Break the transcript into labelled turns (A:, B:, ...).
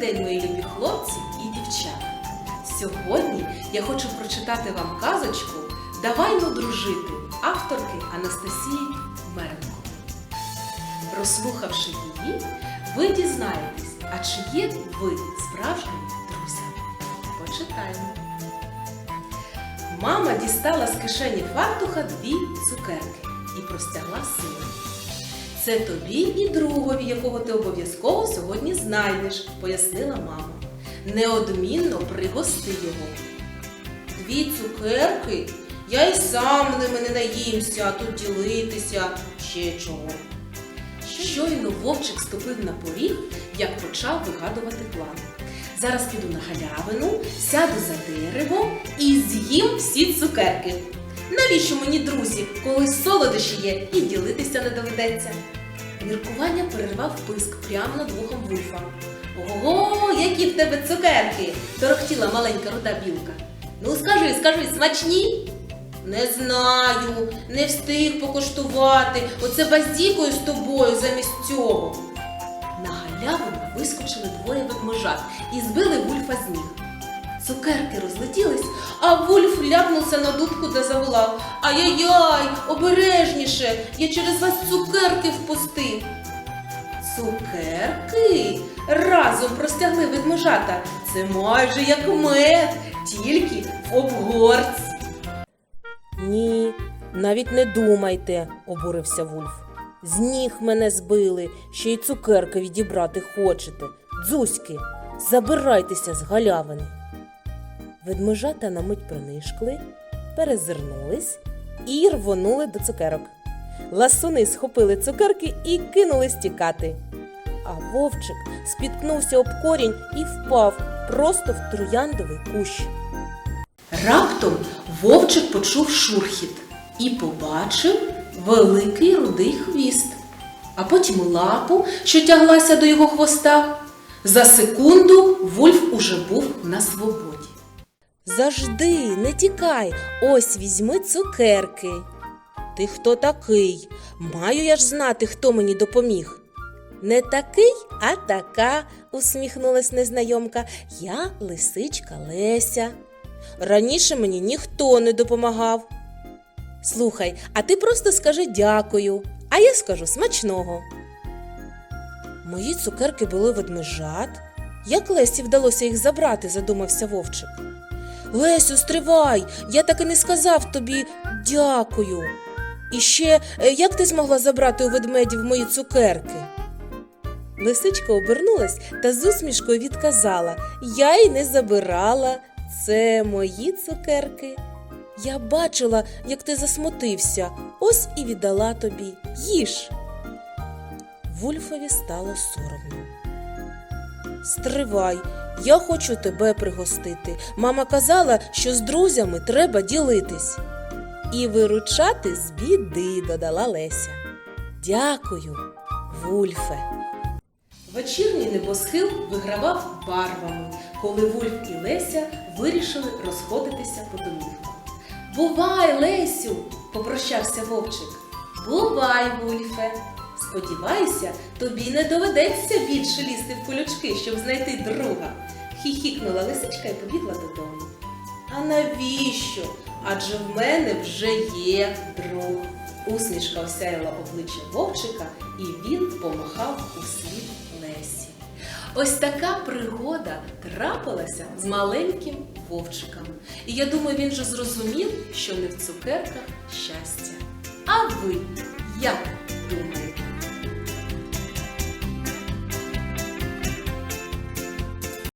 A: день, мої любі хлопці і дівчата. Сьогодні я хочу прочитати вам казочку Даваймо дружити авторки Анастасії Меренко. Прослухавши її, ви дізнаєтесь, а чи є ви справжніми друзями. Почитаємо. Мама дістала з кишені фартуха дві цукерки і простягла сину. Це тобі і другові, якого ти обов'язково сьогодні знайдеш, пояснила мама. Неодмінно пригости його. Дві цукерки? Я й сам ними не наїмся, а тут ділитися ще чого. Щойно вовчик ступив на поріг, як почав вигадувати план. Зараз піду на галявину, сяду за дерево і з'їм всі цукерки. Навіщо мені друзі, коли солодощі є і ділитися не доведеться? Міркування перервав писк прямо над вухом вульфа. Ого, які в тебе цукерки! торохтіла маленька руда білка. Ну скажи, скажи, смачні? Не знаю, не встиг покуштувати. Оце базікою з тобою замість цього. На галявину вискочили двоє ведмежат і збили вульфа з ніг. Цукерки розлетілись, а вульф ляпнувся на дудку та заволав. Ай-яй-яй, обережніше, я через вас цукерки впустив. Цукерки разом простягли ведмежата. Це майже як мед, тільки в обгорці.
B: Ні, навіть не думайте, обурився Вульф. З ніг мене збили, ще й цукерки відібрати хочете. Дзузьки, забирайтеся з галявини. Ведмежата на мить принишкли, перезирнулись і рвонули до цукерок. Ласуни схопили цукерки і кинулись тікати. А вовчик спіткнувся об корінь і впав просто в трояндовий кущ.
A: Раптом вовчик почув шурхіт і побачив великий рудий хвіст, а потім лапу, що тяглася до його хвоста. За секунду Вульф уже був на свободі.
B: Завжди, не тікай, ось візьми цукерки. Ти хто такий? Маю я ж знати, хто мені допоміг. Не такий, а така, усміхнулась незнайомка. Я лисичка Леся. Раніше мені ніхто не допомагав. Слухай, а ти просто скажи дякую, а я скажу смачного. Мої цукерки були ведмежат. Як Лесі вдалося їх забрати, задумався вовчик. Лесю, стривай! Я так і не сказав тобі дякую. І ще, е, як ти змогла забрати у ведмедів мої цукерки? Лисичка обернулась та з усмішкою відказала Я й не забирала. Це мої цукерки. Я бачила, як ти засмутився, ось і віддала тобі. Їж. Вульфові стало соромно. Стривай, я хочу тебе пригостити. Мама казала, що з друзями треба ділитись. І виручати з біди, додала Леся. Дякую, Вульфе.
A: Вечірній небосхил вигравав барвами, коли Вульф і Леся вирішили розходитися по домівках. Бувай, Лесю! попрощався вовчик. Бувай, Вульфе! Сподіваюся, тобі не доведеться більше лізти в колючки, щоб знайти друга. Хіхікнула лисичка і побігла додому. А навіщо? Адже в мене вже є друг. Усмішка осяяла обличчя вовчика, і він помахав у слід Лесі. Ось така пригода трапилася з маленьким вовчиком. І я думаю, він же зрозумів, що не в цукерках щастя. А ви як думаєте?